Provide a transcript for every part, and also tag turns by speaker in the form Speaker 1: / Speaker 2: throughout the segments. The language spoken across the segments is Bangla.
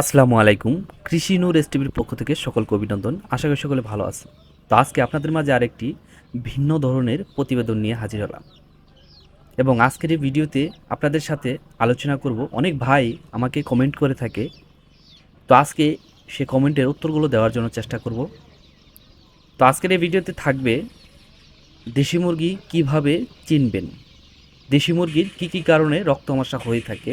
Speaker 1: আসসালামু আলাইকুম। কৃষি নূর এসটিভির পক্ষ থেকে সকলকে অভিনন্দন। আশা করি সকলে ভালো আছে তো আজকে আপনাদের মাঝে আরেকটি ভিন্ন ধরনের প্রতিবেদন নিয়ে হাজির হলাম। এবং আজকের এই ভিডিওতে আপনাদের সাথে আলোচনা করব। অনেক ভাই আমাকে কমেন্ট করে থাকে। তো আজকে সে কমেন্টের উত্তরগুলো দেওয়ার জন্য চেষ্টা করব। তো আজকের এই ভিডিওতে থাকবে দেশি মুরগি কীভাবে চিনবেন? দেশি মুরগির কী কী কারণে রক্তমাশা হয়ে থাকে?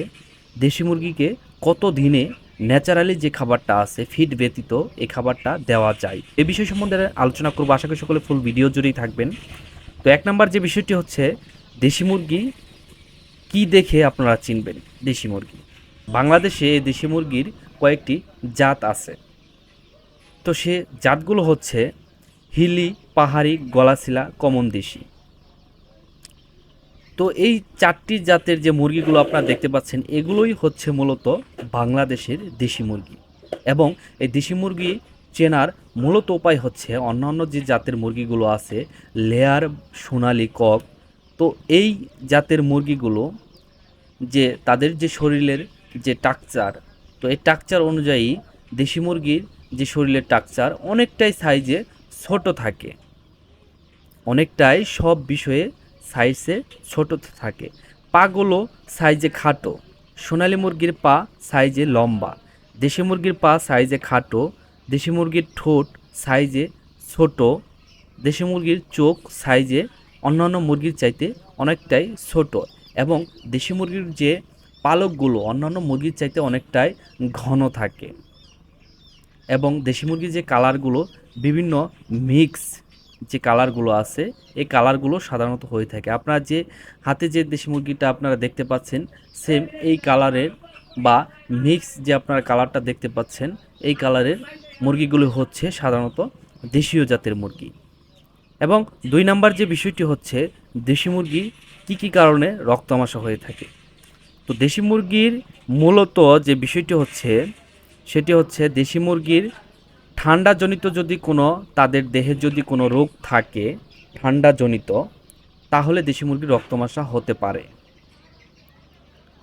Speaker 1: দেশি মুরগিকে কত দিনে ন্যাচারালি যে খাবারটা আছে ফিড ব্যতীত এই খাবারটা দেওয়া যায়। এ বিষয় সম্বন্ধে আলোচনা করব। আশা করি সকলে ফুল ভিডিও জুড়েই থাকবেন। তো এক নম্বর যে বিষয়টি হচ্ছে, দেশি মুরগি কি দেখে আপনারা চিনবেন? দেশি মুরগি। বাংলাদেশে দেশি মুরগির কয়েকটি জাত আছে। তো সে জাতগুলো হচ্ছে, হিলি, পাহাড়ি, গলাশিলা, কমন দেশি। তো এই চারটি জাতের যে মুরগিগুলো আপনারা দেখতে পাচ্ছেন, এগুলোই হচ্ছে মূলত বাংলাদেশের দেশি মুরগি। এবং এই দেশি মুরগি চেনার মূলত উপায় হচ্ছে অন্যান্য যে জাতের মুরগিগুলো আছে, লেয়ার, সোনালি কক। তো এই জাতের মুরগিগুলো যে তাদের যে শরীরের যে টাকচার, তো এই টাকচার অনুযায়ী দেশি মুরগির যে শরীরের টাকচার অনেকটাই সাইজে ছোট থাকে। অনেকটাই সব বিষয়ে সাইজে ছোট থাকে। পাগুলো সাইজে খাটো। সোনালী মুরগির পা সাইজে লম্বা। দেশি মুরগির পা সাইজে খাটো। দেশি মুরগির ঠোঁট সাইজে ছোট। দেশি মুরগির চোখ সাইজে অন্যান্য মুরগির চাইতে অনেকটাই ছোট এবং দেশি মুরগির যে পালকগুলো অন্যান্য মুরগির চাইতে অনেকটাই ঘন থাকে। এবং দেশি মুরগির যে কালারগুলো বিভিন্ন মিক্স যে কালারগুলো আছে, এই কালারগুলো সাধারণত হয়ে থাকে। আপনারা যে হাতে যে দেশি মুরগিটা আপনারা দেখতে পাচ্ছেন সেম এই কালারের বা মিক্স যে আপনারা কালারটা দেখতে পাচ্ছেন, এই কালারের মুরগিগুলো হচ্ছে সাধারণত দেশীয় জাতের মুরগি। এবং দুই নাম্বার যে বিষয়টি হচ্ছে, দেশি মুরগি কী কী কারণে রক্তমাশা হয়ে থাকে? তো দেশি মুরগির মূলত যে বিষয়টি হচ্ছে, সেটি হচ্ছে দেশি মুরগির ঠান্ডাজনিত যদি কোনো, তাদের দেহে যদি কোনো রোগ থাকে ঠান্ডাজনিত, তাহলে দেশি মুরগির রক্তমাশা হতে পারে।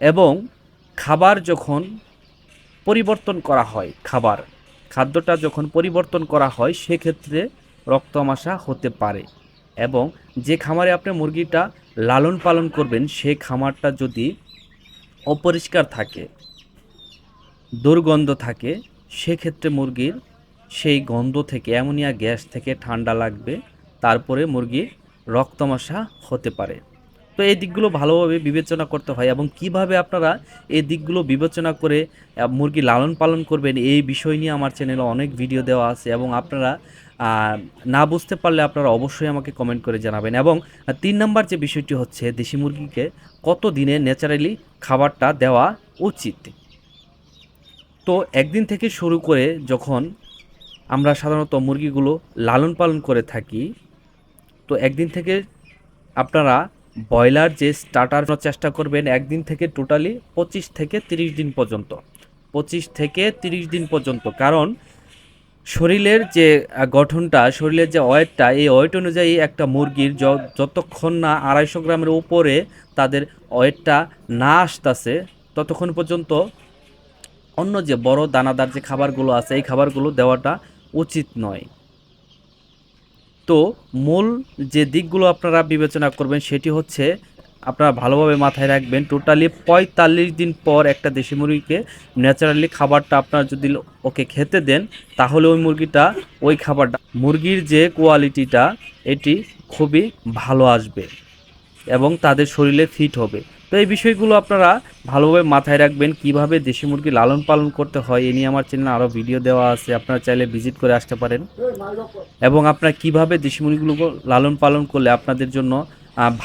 Speaker 1: এবং খাবার যখন পরিবর্তন করা হয়, খাবার, খাদ্যটা যখন পরিবর্তন করা হয়, সেক্ষেত্রে রক্তমাশা হতে পারে। এবং যে খামারে আপনি মুরগিটা লালন পালন করবেন, সে খামারটা যদি অপরিষ্কার থাকে, দুর্গন্ধ থাকে, সেক্ষেত্রে মুরগির সেই গন্ধ থেকে অ্যামোনিয়া গ্যাস থেকে ঠান্ডা লাগবে, তারপরে মুরগির রক্তমাশা হতে পারে। তো এই দিকগুলো ভালোভাবে বিবেচনা করতে হয় এবং কীভাবে আপনারা এই দিকগুলো বিবেচনা করে মুরগি লালন পালন করবেন এই বিষয় নিয়ে আমার চ্যানেলে অনেক ভিডিও দেওয়া আছে এবং আপনারা না বুঝতে পারলে আপনারা অবশ্যই আমাকে কমেন্ট করে জানাবেন। এবং তিন নাম্বার যে বিষয়টি হচ্ছে, দেশি মুরগিকে কত দিনে ন্যাচারালি খাবারটা দেওয়া উচিত? তো একদিন থেকে শুরু করে যখন আমরা সাধারণত মুরগিগুলো লালন পালন করে থাকি। তো একদিন থেকে আপনারা ব্রয়লার যে স্টার্টার চেষ্টা করবেন একদিন থেকে টোটালি পঁচিশ থেকে তিরিশ দিন পর্যন্ত। পঁচিশ থেকে তিরিশ দিন পর্যন্ত। কারণ শরীরের যে গঠনটা, শরীরের যে ওয়েটটা, এই ওয়েট অনুযায়ী একটা মুরগির যতক্ষণ না আড়াইশো গ্রামের উপরে তাদের ওয়েটটা না আসতেছে, ততক্ষণ পর্যন্ত অন্য যে বড় দানাদার যে খাবারগুলো আছে, এই খাবারগুলো দেওয়াটা উচিত নয়। তো মূল যে দিকগুলো আপনারা বিবেচনা করবেন সেটি হচ্ছে আপনারা ভালোভাবে মাথায় রাখবেন টোটালি পঁয়তাল্লিশ দিন পর একটা দেশি মুরগিকে ন্যাচারালি খাবারটা আপনারা যদি ওকে খেতে দেন, তাহলে ওই মুরগিটা, ওই খাবারটা, মুরগির যে কোয়ালিটিটা এটি খুবই ভালো আসবে এবং তাদের শরীরে ফিট হবে। তো এই বিষয়গুলো আপনারা ভালোভাবে মাথায় রাখবেন, কীভাবে দেশি মুরগি লালন পালন করতে হয় এ নিয়ে আমার চ্যানেলে আরও ভিডিও দেওয়া আছে, আপনারা চাইলে ভিজিট করে আসতে পারেন। এবং আপনারা কীভাবে দেশি মুরগিগুলো লালন পালন করলে আপনাদের জন্য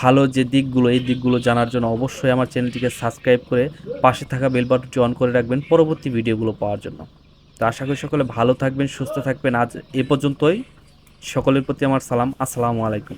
Speaker 1: ভালো যে দিকগুলো, এই দিকগুলো জানার জন্য অবশ্যই আমার চ্যানেলটিকে সাবস্ক্রাইব করে পাশে থাকা বেল বাটনটি অন করে রাখবেন পরবর্তী ভিডিওগুলো পাওয়ার জন্য। তো আশা করি সকলে ভালো থাকবেন, সুস্থ থাকবেন। আজ এ পর্যন্তই। সকলের প্রতি আমার সালাম। আসসালামু আলাইকুম।